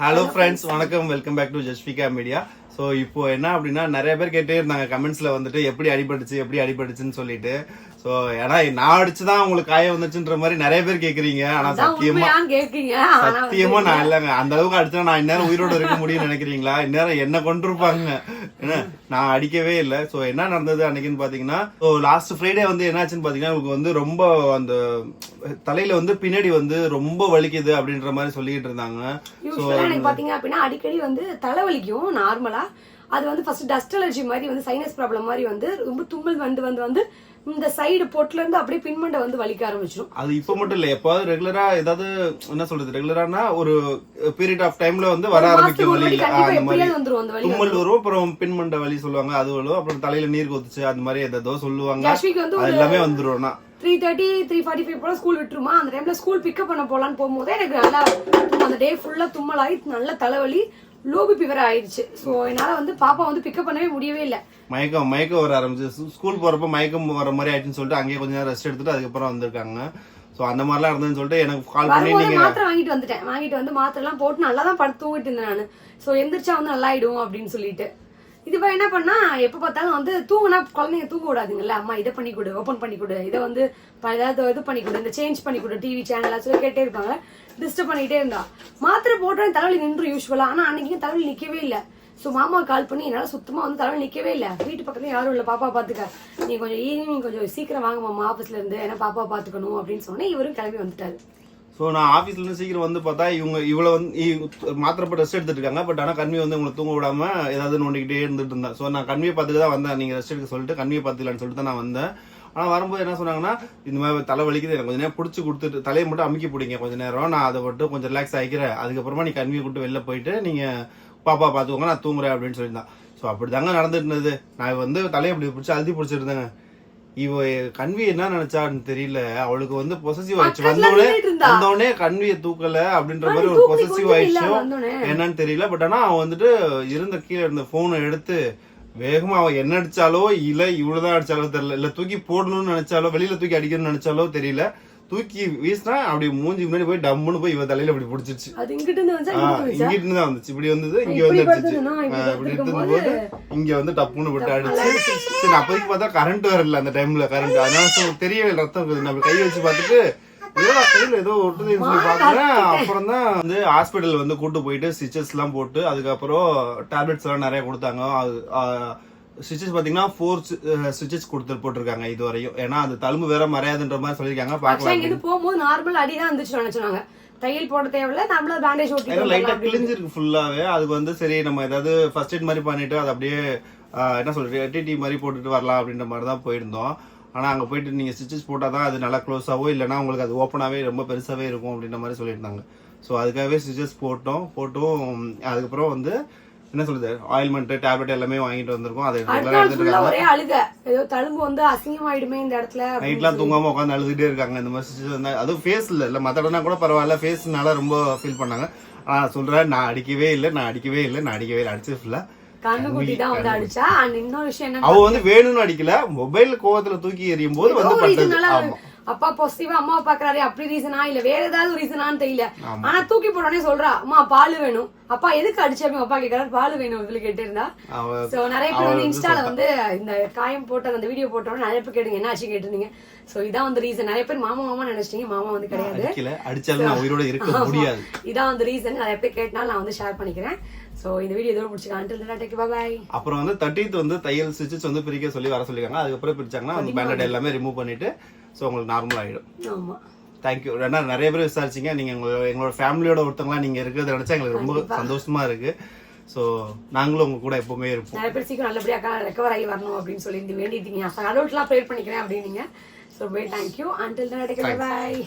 Hello friends வணக்கம். Welcome back to Jasvika media so இப்போ என்ன அப்படின்னா நிறைய பேர் கேட்டே இருந்தாங்க கமெண்ட்ஸ்ல வந்துட்டு எப்படி அடிபட்டுச்சு எப்படி அடிபட்டுச்சுன்னு சொல்லிட்டு. ஸோ ஏன்னா நான் அடிச்சுதான் உங்களுக்கு காயம் வந்துச்சுன்ற மாதிரி நிறைய பேர் கேக்குறீங்க. ஆனா அதான் சத்தியமா சத்தியமா நான் இல்லைங்க. அந்த அளவுக்கு அடிச்சா நான் இந்நேரம் உயிரோட இருக்க முடியும்னு நினைக்கிறீங்களா? இந்நேரம் என்ன கொண்டிருப்பாங்க என்ன நான் அடிக்கவே இல்லை. ஸோ என்ன நடந்தது அன்னைக்குன்னு பாத்தீங்கன்னா ஸோ லாஸ்ட் ஃப்ரைடே வந்து என்னாச்சுன்னு பாத்தீங்கன்னா உங்களுக்கு வந்து ரொம்ப அந்த தலையில வந்து பின்னாடி வந்து ரொம்ப வலிக்குது அப்படின்ற மாதிரி சொல்லிட்டு இருந்தாங்க. எனக்கு பாத்தீங்க அப்படின்னா அடிக்கடி வந்து தலைவலிக்கும் நார்மலா அது வந்து ஃபர்ஸ்ட் டஸ்ட் அலர்ஜி மாதிரி வந்து சைனஸ் ப்ராப்ளம் மாதிரி வந்து ரொம்ப தும்மல் வந்து வந்து வந்து இந்த சைடு பொட்டுல இருந்து அப்படியே பின்மண்டை வந்து வலிக்க ஆரம்பிச்சிடும் அது இப்ப மட்டும் இல்ல எப்பாவது ரெகுலரா ஏதாவது என்ன சொல்றது ரெகுலரானா ஒரு பீரியட் ஆஃப் டைம்ல வந்து வர ஆரம்பிக்கும் வலி தும்மல் வரும் அப்புறம் பின்மண்ட வலி சொல்லுவாங்க அது வரும் அப்புறம் தலையில நீர் கொத்துச்சு அந்த மாதிரி ஏதோ சொல்லுவாங்க. அது எல்லாமே வந்துரும்னா three thirty three forty five போல ஸ்கூல் விட்டுருமா? அந்த டைம்ல ஸ்கூல் பிக்கப் பண்ண போலான்னு போகும்போது எனக்கு நல்லா அந்த டே ஃபுல்லா தும்மல் ஆகி நல்ல தலைவலி லோ பிபி வேற ஆயிடுச்சு. ஸோ என்னால வந்து பாப்பா வந்து பிக்கப் பண்ணவே முடியவே இல்லை. மயக்கம் மயக்கம் வர ஆரம்பிச்சு ஸ்கூல் போறப்ப மயக்கம் வர மாதிரி ஆயிடுச்சுன்னு சொல்லிட்டு அங்கேயே கொஞ்ச நேரம் ரெஸ்ட் எடுத்துட்டு அதுக்கப்புறம் வந்திருக்காங்க. சோ அந்த மாதிரிலாம் இருந்ததுன்னு சொல்லிட்டு எனக்கு கால் பண்ணி வரும்போது நீங்க மாத்திரை வாங்கிட்டு வந்துட்டேன். வாங்கிட்டு வந்து மாத்திரை எல்லாம் போட்டு நல்லா தான் படுத்து தூங்கிட்டு இருந்தேன் நான். ஸோ எந்திரிச்சா வந்து நல்லா ஆயிடும் அப்படின்னு சொல்லிட்டு. இதுவா என்ன பண்ணா எப்போ பார்த்தாலும் வந்து தூங்கினா குழந்தைங்க தூங்க விடாதுங்கல்ல? அம்மா இதை பண்ணி கொடு ஓப்பன் பண்ணி கொடு. இதை வந்து ஏதாவது இது பண்ணி கொடு இந்த சேஞ்ச் பண்ணி கொடு டிவி சேனலாக சொல்லி கேட்டே இருப்பாங்க. டிஸ்டர்ப் பண்ணிகிட்டே இருந்தா. மாத்திரை போட்டோம் தலைவலி நின்று யூஸ்ஃபுல்லாக ஆனால் அன்னைக்கு தலைவலி நிற்கவே இல்லை. ஸோ மாமா கால் பண்ணி என்னால் சுத்தமாக வந்து தலைவலி நிற்கவே இல்லை. வீட்டு பக்கத்துல யாரும் இல்லை. பாப்பா பார்த்துக்க நீ கொஞ்சம் ஈவினிங் கொஞ்சம் சீக்கிரம் வாங்க மாமா ஆஃபீஸ்லேருந்து ஏன்னா பாப்பா பார்த்துக்கணும் அப்படின்னு சொன்னேன் இவரும் கிளம்பி வந்துட்டாரு. ஸோ நான் ஆஃபீஸ்லேருந்து சீக்கிரம் வந்து பார்த்தா இவங்க இவ்வளோ வந்து மாத்திரப்பட்ட ரெஸ்ட் எடுத்துட்டு இருக்காங்க. பட் ஆனால் கன்வியை வந்து உங்களை தூங்க விடாமல் ஏதாவது நோண்டிக்கிட்டே இருந்துட்டு இருந்தேன் ஸோ நான் கன்வியை பார்த்துட்டு தான் வந்தேன். நீங்கள் ரெஸ்ட் எடுக்க சொல்லிட்டு கன்வியை பார்த்துக்கலான்னு சொல்லிட்டு தான் நான் வந்தேன். ஆனால் வரும்போது என்ன சொன்னாங்கன்னா இந்த மாதிரி தலை வலிக்குது. எனக்கு கொஞ்ச நேரம் பிடிச்சி கொடுத்துட்டு தலையை மட்டும் அமுக்கி பிடிங்க கொஞ்ச நேரம். நான் அதை மட்டும் கொஞ்சம் ரிலாக்ஸ் ஆகிக்கிறேன் அதுக்கப்புறமா நீ கன்வியை கூட்டு வெளில போயிட்டு நீங்கள் பாப்பா பார்த்துக்கோங்க. நான் தூங்குறேன். அப்படின்னு சொல்லியிருந்தான். ஸோ அப்படி தாங்க நடந்துட்டு இருந்தது. நான் வந்து தலையை இப்படி பிடிச்சி அழுதி பிடிச்சிருந்தேங்க இவ கண்வி என்ன நினைச்சான்னு தெரியல. அவளுக்கு வந்து பொசசிவ் ஆயிடுச்சு. இருந்தா. வந்தோடனே கண்வியை தூக்கல அப்படின்ற மாதிரி ஒரு பொசசிவ் ஆயிடுச்சோ. என்னன்னு தெரியல. பட் ஆனா அவன் வந்துட்டு இருந்த கீழே இருந்த போனை எடுத்து வேகமா அவன் என்ன அடிச்சாலோ இல்ல இவ்வளவுதான் அடிச்சாலோ தெரியல. இல்ல தூக்கி போடணும்னு நினைச்சாலோ வெளியில தூக்கி அடிக்கணும்னு நினைச்சாலோ தெரியல. தூக்கி வீசினா அப்படி மூஞ்சி முன்னாடி போய் டம்முன்னு போய் இவ தலையில அப்படி பிடிச்சிருச்சு. இங்கிட்டு இருந்து தான் வந்துச்சு. இப்படி வந்தது இங்க வந்து அடிச்சிச்சு. இப்படி எடுத்துக்கும் போது இங்க வந்து டப்புன்னு விட்டு அடிச்சு. சரி அப்போதைக்கு பார்த்தா கரண்ட் வரல அந்த டைம்ல கரண்ட் அதனால so தெரியல ரத்தம் நம்ம கை வச்சு பார்த்துட்டு ஏதோ கையில ஏதோ ஒட்டுதுன்னு சொல்லி பாக்குறேன் அப்புறம் தான் வந்து ஹாஸ்பிட்டல் வந்து கூட்டு போயிட்டு ஸ்டிச்சஸ் எல்லாம் போட்டு அதுக்கப்புறம் டேப்லெட்ஸ் எல்லாம் நிறைய கொடுத்தாங்க. அது ஸ்டிச்சஸ் பாத்தீங்கன்னா ஃபோர் ஸ்டிச்சஸ் கொடுத்து போட்டிருக்காங்க இது வரையும் ஏன்னா அந்த தழும்பு வேற மறையாதுன்ற மாதிரி சொல்லியிருக்காங்க. பார்க்கலாம். இருந்து போகும்போது நார்மல் அடி தான் இருந்துச்சு நினைச்சாங்க தையல் போட தேவையில்ல நம்மள பேண்டேஜ் ஓட்டி லைட்டா கிழிஞ்சிருக்கு ஃபுல்லாவே அதுக்கு வந்து சரி நம்ம ஏதாவது ஃபர்ஸ்ட் எய்ட் மாதிரி பண்ணிட்டு அது அப்படியே என்ன சொல்றது டிடி மாதிரி போட்டுட்டு வரலாம் அப்படின்ற மாதிரி தான் போயிருந்தோம். ஆனா அங்க போயிட்டு நீங்க ஸ்டிச்சஸ் போட்டா தான் அது நல்லா க்ளோஸாவோ இல்லைன்னா உங்களுக்கு அது ஓப்பனாவே ரொம்ப பெருசாவே இருக்கும் அப்படின்ற மாதிரி சொல்லியிருந்தாங்க. ஸோ அதுக்காகவே ஸ்டிச்சஸ் போட்டோம். போட்டும் அதுக்கப்புறம் வந்து என்ன சொல்றது? ஆயில்மெண்ட் டேப்லெட் எல்லாமே வாங்கிட்டு வந்திருக்கோம். அதை எடுத்துட்டு ஃபுல்லா ஒரே அழுக. ஏதோ தழும்பு வந்து அசிங்கமாயிடுமே இந்த இடத்துல நைட்லாம் தூங்காம உட்காந்து அழுதுகிட்டே இருக்காங்க. இந்த மாதிரி அதுவும் ஃபேஸ்ல இல்ல. மத்த இடம்னா கூட பரவாயில்ல. ஃபேஸ்னால ரொம்ப ஃபீல் பண்ணாங்க. ஆனா சொல்றேன். நான் அடிக்கவே இல்லை. நான் அடிக்கவே இல்லை. நான் அடிக்கவே இல்லை. ஃபுல்லா அடிச்சா. என்ன அவ வந்து வேணும்னு அடிக்கல. மொபைல் கோவத்துல தூக்கி எறியும் போது வந்து அப்பா பாசிட்டிவா அம்மாவை பாக்குறாரு அப்படி ரீசனா இல்ல வேற ஏதாவது ரீசனான்னு தெரியல. ஆனா தூக்கி போடனே சொல்றா அம்மா பால் வேணும். அப்பா எதுக்கு அடிச்சு? அப்படி அப்பா கேக்குறாரு. பால் வேணும் சொல்லி கேட்டு இருந்தா அவ சோ நிறைய பேர் வந்து இன்ஸ்டால வந்து இந்த காயம் போட்ட அந்த வீடியோ போட்டோன்னு நிறைய பேர் கேட்டுங்க என்ன ஆச்சு? கேட்டிருந்தீங்க. சோ இதான் வந்து ரீசன் நிறைய பேர் மாமா மாமா நினைச்சிட்டீங்க. மாமா வந்து கிடையாது. அடிச்சாலும் நான் உயிரோட இருக்க முடியாது. இதான் வந்து ரீசன் நிறைய பேர் கேட்டனால நான் வந்து ஷேர் பண்ணிக்கிறேன். சோ இந்த வீடியோ இதோட டேக் பாய் அப்புறம் வந்து தேர்ட்டீத் வந்து தையல் ஸ்டிச்சஸ் வந்து பிரிக்க சொல்லி வர சொல்லிருக்காங்க அதுக்கப்புறம் பிரிச்சாங்கன்னா அந்த பேண்டட் எல்லாமே ரிமூவ் பண்ணிட்டு ஸோ உங்களுக்கு நார்மல் ஆயிடும். ஆமா. தேங்க்யூ ஏன்னா நிறைய பேர் விசாரிச்சீங்க. நீங்க எங்களோட எங்களோட ஃபேமிலியோட ஒருத்தவங்களா நீங்க இருக்கிறத நினைச்சா எங்களுக்கு ரொம்ப சந்தோஷமா இருக்கு. ஸோ நாங்களும் உங்க கூட எப்பவுமே இருப்போம். நிறைய பேர் சீக்கிரம் நல்லபடியா ரெக்கவர் ஆகி வரணும் அப்படின்னு சொல்லி வேண்டிட்டீங்க. கடவுள்லாம் ப்ரேயர் பண்ணிக்கிறேன் அப்படின்னீங்க. So way thank you until take bye.